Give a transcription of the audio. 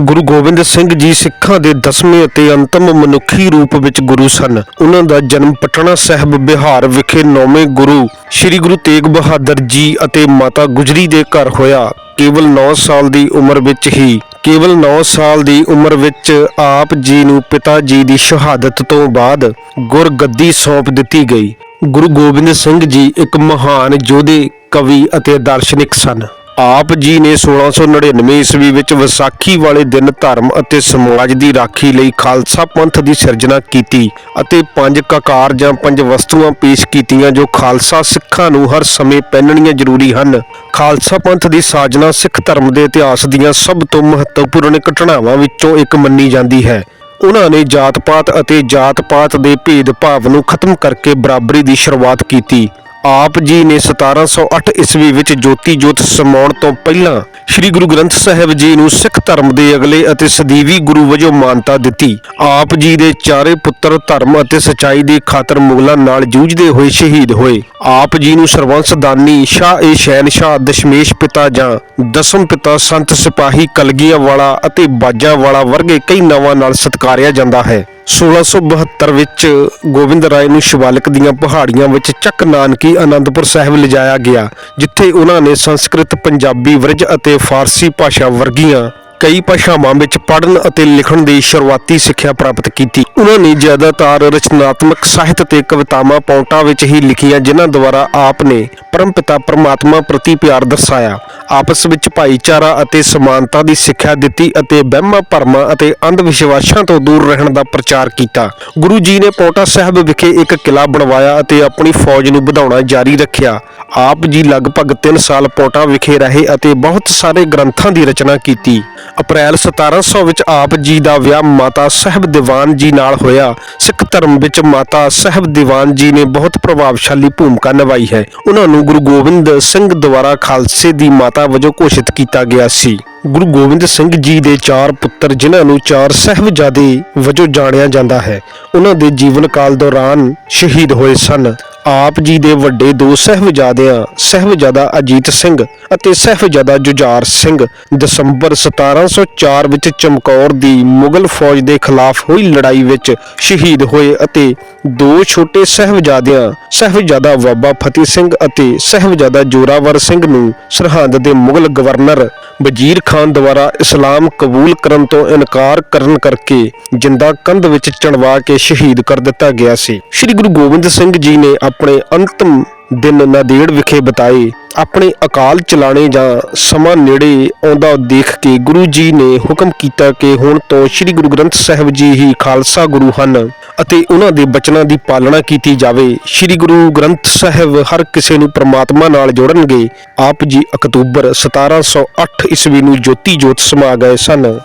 ਗੁਰੂ ਗੋਬਿੰਦ ਸਿੰਘ ਜੀ ਸਿੱਖਾਂ ਦੇ ਦਸਵੇਂ ਅਤੇ ਅੰਤਮ ਮਨੁੱਖੀ ਰੂਪ ਵਿੱਚ ਗੁਰੂ ਸਨ। ਉਹਨਾਂ ਦਾ ਜਨਮ ਪਟਨਾ ਸਾਹਿਬ, ਬਿਹਾਰ ਵਿਖੇ ਨੌਵੇਂ ਗੁਰੂ ਸ੍ਰੀ ਗੁਰੂ ਤੇਗ ਬਹਾਦਰ ਜੀ ਅਤੇ ਮਾਤਾ ਗੁਜਰੀ ਦੇ ਘਰ ਹੋਇਆ। ਕੇਵਲ 9 ਸਾਲ ਦੀ ਉਮਰ ਵਿੱਚ ਹੀ, ਕੇਵਲ 9 ਸਾਲ ਦੀ ਉਮਰ ਵਿੱਚ ਆਪ ਜੀ ਨੂੰ ਪਿਤਾ ਜੀ ਦੀ ਸ਼ਹਾਦਤ ਤੋਂ ਬਾਅਦ ਗੁਰਗੱਦੀ ਸੌਂਪ ਦਿੱਤੀ ਗਈ। ਗੁਰੂ ਗੋਬਿੰਦ ਸਿੰਘ ਜੀ ਇੱਕ ਮਹਾਨ ਯੋਧੇ, ਕਵੀ ਅਤੇ ਦਾਰਸ਼ਨਿਕ ਸਨ। ਆਪ ਜੀ ਨੇ 1699 ਈਸਵੀ ਵਿੱਚ ਵਿਸਾਖੀ ਵਾਲੇ ਦਿਨ ਧਰਮ ਅਤੇ ਸਮਾਜ ਦੀ ਰਾਖੀ ਲਈ ਖਾਲਸਾ ਪੰਥ ਦੀ ਸਿਰਜਣਾ ਕੀਤੀ ਅਤੇ ਪੰਜ ਕਕਾਰ ਜਾਂ ਪੰਜ ਵਸਤੂਆਂ ਪੇਸ਼ ਕੀਤੀਆਂ ਜੋ ਖਾਲਸਾ ਸਿੱਖਾਂ ਨੂੰ ਹਰ ਸਮੇਂ ਪਹਿਨਣੀਆਂ ਜ਼ਰੂਰੀ ਹਨ। ਖਾਲਸਾ ਪੰਥ ਦੀ ਸਾਜਨਾ ਸਿੱਖ ਧਰਮ ਦੇ ਇਤਿਹਾਸ ਦੀਆਂ ਸਭ ਤੋਂ ਮਹੱਤਵਪੂਰਨ ਘਟਨਾਵਾਂ ਵਿੱਚੋਂ ਇੱਕ ਮੰਨੀ ਜਾਂਦੀ ਹੈ। ਉਹਨਾਂ ਨੇ ਜਾਤ-ਪਾਤ ਅਤੇ ਜਾਤ-ਪਾਤ ਦੇ ਭੇਦ-ਭਾਵ ਨੂੰ ਖਤਮ ਕਰਕੇ ਬਰਾਬਰੀ ਦੀ ਸ਼ੁਰੂਆਤ ਕੀਤੀ। ਆਪ ਜੀ ਨੇ 1708 ਈਸਵੀ ਵਿੱਚ ਜੋਤੀ ਜੋਤ ਸਮਾਉਣ ਤੋਂ ਪਹਿਲਾਂ ਸ੍ਰੀ ਗੁਰੂ ਗ੍ਰੰਥ ਸਾਹਿਬ ਜੀ ਨੂੰ ਸਿੱਖ ਧਰਮ ਦੇ ਅਗਲੇ ਅਤੇ ਸਦੀਵੀ ਗੁਰੂ ਵਜੋਂ ਮਾਨਤਾ ਦਿੱਤੀ। ਆਪ ਜੀ ਦੇ ਚਾਰੇ ਪੁੱਤਰ ਧਰਮ ਅਤੇ ਸਚਾਈ ਦੀ ਖਾਤਰ ਮੁਗਲਾਂ ਨਾਲ ਜੂਝਦੇ ਹੋਏ ਸ਼ਹੀਦ ਹੋਏ। ਆਪ ਜੀ ਨੂੰ ਸਰਵੰਸ ਦਾਨੀ ਸ਼ਾਹ ਏ ਸ਼ਹਿਨਸ਼ਾਹ, ਦਸ਼ਮੇਸ਼ ਪਿਤਾ ਜਾਂ ਦਸਮ ਪਿਤਾ ਸੰਤ ਸਿਪਾਹੀ ਕਲਗੀਆਂ ਵਾਲਾ ਅਤੇ ਬਾਜਾਂ ਵਾਲਾ ਵਰਗੇ ਕਈ ਨਾਵਾਂ ਨਾਲ ਸਤਕਾਰਿਆ ਜਾਂਦਾ ਹੈ। 1672 ਵਿੱਚ ਗੋਬਿੰਦ ਰਾਏ ਨੂੰ ਸ਼ਿਵਾਲਿਕ ਦੀਆਂ ਪਹਾੜੀਆਂ ਵਿੱਚ ਚੱਕ ਨਾਨਕੀ ਆਨੰਦਪੁਰ ਸਾਹਿਬ ਲਿਜਾਇਆ ਗਿਆ, ਜਿੱਥੇ ਉਹਨਾਂ ਨੇ ਸੰਸਕ੍ਰਿਤ, ਪੰਜਾਬੀ, ਵਰਜ ਅਤੇ ਫਾਰਸੀ ਭਾਸ਼ਾ ਵਰਗੀਆਂ ਕਈ ਭਾਸ਼ਾਵਾਂ ਵਿੱਚ ਪੜ੍ਹਨ ਅਤੇ ਲਿਖਣ ਦੀ ਸ਼ੁਰੂਆਤੀ ਸਿੱਖਿਆ ਪ੍ਰਾਪਤ ਕੀਤੀ। ਉਹਨਾਂ ਨੇ ਜ਼ਿਆਦਾਤਰ ਰਚਨਾਤਮਕ ਸਾਹਿਤ ਤੇ ਕਵਿਤਾਵਾਂ ਪੌਂਟਾ ਵਿੱਚ ਹੀ ਲਿਖੀਆਂ, ਜਿਨ੍ਹਾਂ ਦੁਆਰਾ ਆਪ ਨੇ ਪਰਮਪਿਤਾ ਪਰਮਾਤਮਾ ਪ੍ਰਤੀ ਪਿਆਰ ਦਰਸਾਇਆ। ਆਪਸ ਵਿੱਚ ਭਾਈਚਾਰਾ ਅਤੇ ਸਮਾਨਤਾ ਦੀ ਸਿੱਖਿਆ ਦਿੱਤੀ ਅਤੇ ਵਹਿਮਾਂ, ਭਰਮਾਂ ਅਤੇ ਅੰਧ ਵਿਸ਼ਵਾਸਾਂ ਤੋਂ ਦੂਰ ਰਹਿਣ ਦਾ ਪ੍ਰਚਾਰ ਕੀਤਾ। ਗੁਰੂ ਜੀ ਨੇ ਪੌਂਟਾ ਸਾਹਿਬ ਵਿਖੇ ਇੱਕ ਕਿਲਾ ਬਣਵਾਇਆ ਅਤੇ ਆਪਣੀ ਫੌਜ ਨੂੰ ਵਧਾਉਣਾ ਜਾਰੀ ਰੱਖਿਆ। ਆਪ ਜੀ ਲਗਭਗ 3 ਸਾਲ ਪੌਂਟਾ ਵਿਖੇ ਰਹੇ ਅਤੇ ਬਹੁਤ ਸਾਰੇ ਗ੍ਰੰਥਾਂ ਦੀ ਰਚਨਾ ਕੀਤੀ। ਅਪ੍ਰੈਲ 1700 ਵਿੱਚ ਆਪ ਜੀ ਦਾ ਵਿਆਹ ਮਾਤਾ ਸਾਹਿਬ ਦੀਵਾਨ ਜੀ ਨਾਲ ਹੋਇਆ। ਸਿੱਖ ਧਰਮ ਵਿੱਚ ਮਾਤਾ ਸਾਹਿਬ ਦੀਵਾਨ ਜੀ ਨੇ ਬਹੁਤ ਪ੍ਰਭਾਵਸ਼ਾਲੀ ਭੂਮਿਕਾ ਨਿਭਾਈ ਹੈ। ਉਹਨਾਂ ਨੂੰ ਗੁਰੂ ਗੋਬਿੰਦ ਸਿੰਘ ਦੁਆਰਾ ਖਾਲਸੇ ਦੀ ਮਾਤਾ ਵਜੋਂ ਘੋਸ਼ਿਤ ਕੀਤਾ ਗਿਆ ਸੀ। ਗੁਰੂ ਗੋਬਿੰਦ ਸਿੰਘ ਜੀ ਦੇ ਚਾਰ ਪੁੱਤਰ, ਜਿਨ੍ਹਾਂ ਨੂੰ ਚਾਰ ਸਹਿਬਜ਼ਾਦੇ ਵਜੋਂ ਜਾਣਿਆ ਜਾਂਦਾ ਹੈ। ਉਹਨਾਂ ਦੇ ਜੀਵਨ ਕਾਲ ਦੌਰਾਨ ਸ਼ਹੀਦ ਹੋਏ ਸਨ। ਆਪ ਜੀ ਦੇ ਵੱਡੇ ਦੋ ਸਹਿਬਜ਼ਾਦਿਆਂ ਸਹਿਬਜ਼ਾਦਾ ਅਜੀਤ ਸਿੰਘ ਅਤੇ ਸਹਿਬਜ਼ਾਦਾ ਜੁਝਾਰ ਸਿੰਘ। ਦਸੰਬਰ 1704 ਵਿੱਚ ਚਮਕੌਰ ਦੀ ਮੁਗਲ ਫੌਜ ਦੇ ਖਿਲਾਫ ਹੋਈ ਲੜਾਈ ਵਿੱਚ ਸ਼ਹੀਦ ਹੋਏ ਅਤੇ ਦੋ ਛੋਟੇ ਸਹਿਬਜ਼ਾਦਿਆਂ, ਸਹਿਬਜ਼ਾਦਾ ਬਾਬਾ ਫਤਿਹ ਸਿੰਘ ਅਤੇ ਸਹਿਬਜ਼ਾਦਾ ਜੋਰਾਵਰ ਸਿੰਘ ਨੂੰ ਸਰਹੰਦ ਦੇ ਮੁਗਲ ਗਵਰਨਰ ਵਜ਼ੀਰ ਖਾਨ ਦੁਆਰਾ ਇਸਲਾਮ ਕਬੂਲ ਕਰਨ ਤੋਂ ਇਨਕਾਰ ਕਰਨ ਕਰਕੇ ਜਿੰਦਾ ਕੰਧ ਵਿੱਚ ਚਣਵਾ ਕੇ ਸ਼ਹੀਦ ਕਰ ਦਿੱਤਾ ਗਿਆ ਸੀ। ਸ੍ਰੀ ਗੁਰੂ ਗੋਬਿੰਦ ਸਿੰਘ ਜੀ ਨੇ ਆਪਣੇ ਅੰਤਮ ਦਿਨ ਨਾਦੇੜ ਵਿਖੇ ਬਿਤਾਏ, ਆਪਣੇ ਅਕਾਲ ਚਲਾਣੇ ਜਾਂ ਸਮਾਂ ਨੇੜੇ ਆਉਂਦਾ ਦੇਖ ਕੇ ਗੁਰੂ ਜੀ ਨੇ ਹੁਕਮ ਕੀਤਾ ਕਿ ਹੁਣ ਤੋਂ ਸ੍ਰੀ ਗੁਰੂ ਗ੍ਰੰਥ ਸਾਹਿਬ ਜੀ ਹੀ ਖਾਲਸਾ ਗੁਰੂ ਹਨ ਅਤੇ ਉਹਨਾਂ ਦੇ ਬਚਨਾਂ ਦੀ ਪਾਲਣਾ ਕੀਤੀ ਜਾਵੇ। ਸ੍ਰੀ ਗੁਰੂ ਗ੍ਰੰਥ ਸਾਹਿਬ ਹਰ ਕਿਸੇ ਨੂੰ ਪ੍ਰਮਾਤਮਾ ਨਾਲ ਜੋੜਨਗੇ। ਆਪ ਜੀ ਅਕਤੂਬਰ 1708 ਈਸਵੀ ਨੂੰ ਜੋਤੀ ਜੋਤ ਸਮਾ ਗਏ ਸਨ।